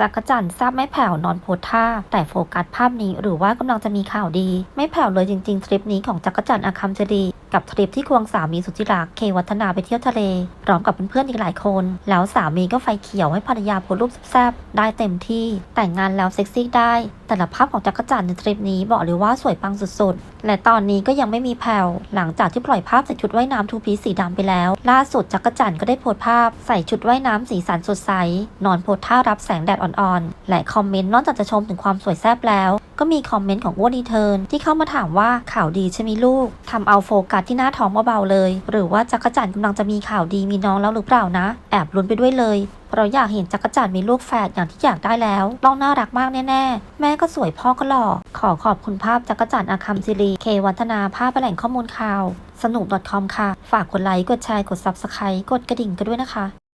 จักรจันทร์ทราบไม่แผ่วนอนโพสท่าแต่โฟกัสภาพนี้หรือว่ากำลังจะมีข่าวดี ไม่แผ่วเลยจริง ๆ ทริปนี้ของจักรจันทร์อาคัมจรีกับทริปที่ควงสามีสุดที่รักเควัฒนาไปเที่ยวทะเลพร้อมกับเพื่อนๆอีกหลายคน แล้วสามีก็ไฟเขียวให้ภรรยาโพสรูปแซบๆได้เต็มที่แต่งงานแล้วเซ็กซี่ได้แต่ละภาพของจักรจันทร์ในทริปนี้บอกเลยว่าสวยปังสุดๆ และตอนนี้ก็ยังไม่มีแผ่วหลังจากที่ปล่อยภาพใส่ชุดว่ายน้ำทูพีสีดำไปแล้ว ล่าสุดจักรจันทร์ก็ได้โพสต์ภาพใส่ชุดว่ายน้ำสีสันสดใส นอนโพสท่ารับแสงแดดอ่อนๆ และคอมเมนต์นอกจากจะชมถึงความสวยแซ่บแล้ว ก็มีคอมเมนต์ของอ้วนอีเทิร์นที่เข้ามาถามว่าข่าวดีใช่ไหมลูกทำเอาโฟกัสที่หน้าท้องเบาๆเลย หรือว่าจักรจันทร์กำลังจะมีข่าวดีมีน้องแล้วหรือเปล่านะ แอบลุ้นไปด้วยเลยเพราะอยากเห็นจักรจันทร์มีลูกแฝดอย่างที่อยากได้แล้วต้องน่ารักมากแน่ๆ แม่ก็สวยพ่อก็หล่อ ขอขอบคุณภาพจักรจันทร์อาคัมซิรีเควัฒนาภาพแหล่งข้อมูลข่าว สนุก .com ค่ะ ฝากกดไลค์ กดแชร์ กด Subscribe กดกระดิ่งกันด้วยนะคะ